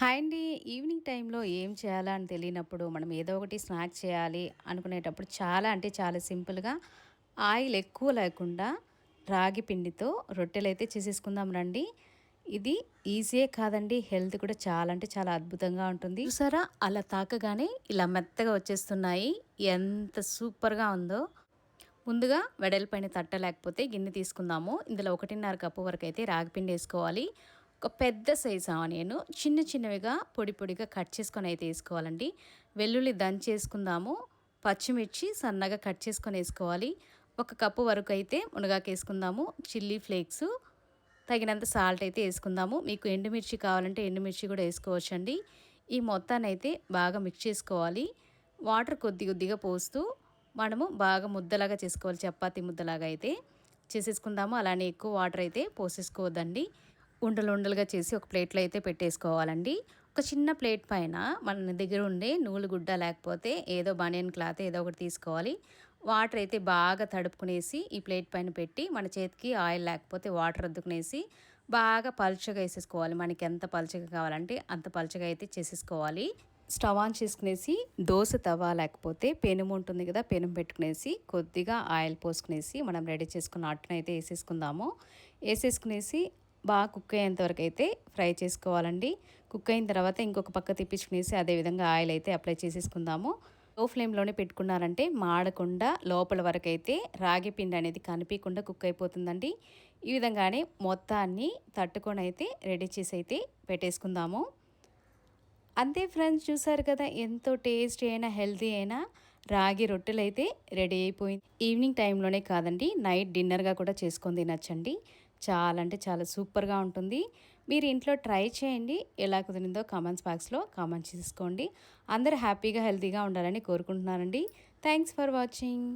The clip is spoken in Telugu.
హాయ్ అండి. ఈవినింగ్ టైంలో ఏం చేయాలా అని తెలియనప్పుడు మనం ఏదో ఒకటి స్నాక్ చేయాలి అనుకునేటప్పుడు చాలా అంటే చాలా సింపుల్గా ఆయిల్ ఎక్కువ లేకుండా రాగి పిండితో రొట్టెలు అయితే చేసేసుకుందాం రండి. ఇది ఈజీయే కాదండి. హెల్త్ కూడా చాలా అంటే చాలా అద్భుతంగా ఉంటుంది. చూసారా? అలా తాకగానే ఇలా మెత్తగా వచ్చేస్తున్నాయి. ఎంత సూపర్గా ఉందో. ముందుగా వెడల్పైన తట్ట లేకపోతే గిన్నె తీసుకుందాము. ఇందులో ఒకటిన్నర కప్పు వరకు అయితే రాగిపిండి వేసుకోవాలి. ఒక పెద్ద సైజు ఆనియన్ చిన్న చిన్నవిగా పొడి పొడిగా కట్ చేసుకొని అయితే వేసుకోవాలండి. వెల్లుల్లి దంచేసుకుందాము పచ్చిమిర్చి సన్నగా కట్ చేసుకొని వేసుకోవాలి. ఒక కప్పు వరకు అయితే మునగాకు వేసుకుందాము. చిల్లీ ఫ్లేక్స్ తగినంత సాల్ట్ అయితే వేసుకుందాము. మీకు ఎండుమిర్చి కావాలంటే ఎండుమిర్చి కూడా వేసుకోవచ్చండి. ఈ మొత్తాన్ని అయితే బాగా మిక్స్ చేసుకోవాలి. వాటర్ కొద్ది కొద్దిగా పోస్తూ మనము బాగా ముద్దలాగా చేసుకోవాలి. చపాతీ ముద్దలాగా అయితే. చేసేసుకుందాము. అలానే ఎక్కువ వాటర్ అయితే పోసేసుకోవద్దండి. ఉండలు ఉండలుగా చేసి ఒక ప్లేట్లో అయితే పెట్టేసుకోవాలండి. ఒక చిన్న ప్లేట్ పైన మన దగ్గర ఉండే నూలు గుడ్డ లేకపోతే ఏదో బనియన్ క్లాత్ ఏదో ఒకటి తీసుకోవాలి. వాటర్ అయితే బాగా తడుపుకునేసి ఈ ప్లేట్ పైన పెట్టి మన చేతికి ఆయిల్ లేకపోతే వాటర్ అద్దుకునేసి బాగా పలుచగా వేసేసుకోవాలి. మనకి ఎంత పలుచగా కావాలంటే అంత పలుచగా అయితే చేసేసుకోవాలి. స్టవ్ ఆన్ చేసుకునేసి దోశ తవ లేకపోతే పెనుము ఉంటుంది కదా పెనుము పెట్టుకునేసి కొద్దిగా ఆయిల్ పోసుకునేసి మనం రెడీ చేసుకున్న అట్టును అయితే వేసేసుకుందాము. వేసేసుకునేసి బాగా కుక్ అయ్యేంతవరకు అయితే ఫ్రై చేసుకోవాలండి. కుక్ అయిన తర్వాత ఇంకొక పక్క తిప్పించుకునేసి అదేవిధంగా ఆయిల్ అయితే అప్లై చేసేసుకుందాము. లో ఫ్లేమ్లోనే పెట్టుకున్నారంటే మాడకుండా లోపల వరకు అయితే రాగి పిండి అనేది కనిపించకుండా కుక్ అయిపోతుందండి. ఈ విధంగానే మొత్తాన్ని తట్టుకొని అయితే రెడీ చేసి అయితే పెట్టేసుకుందాము. అంతే ఫ్రెండ్స్ చూసారు కదా ఎంతో టేస్టీ అయినా హెల్తీ అయినా రాగి రొట్టెలు అయితే రెడీ అయిపోయింది. ఈవినింగ్ టైంలోనే కాదండి నైట్ డిన్నర్గా కూడా చేసుకొని తినచ్చండి. చాలా అంటే చాలా సూపర్గా ఉంటుంది. మీరు ఇంట్లో ట్రై చేయండి. ఎలా కుదిరిందో కామెంట్స్ బాక్స్లో కామెంట్స్ చేసుకోండి. అందరూ హ్యాపీగా హెల్తీగా ఉండాలని కోరుకుంటున్నానండి. Thanks for watching.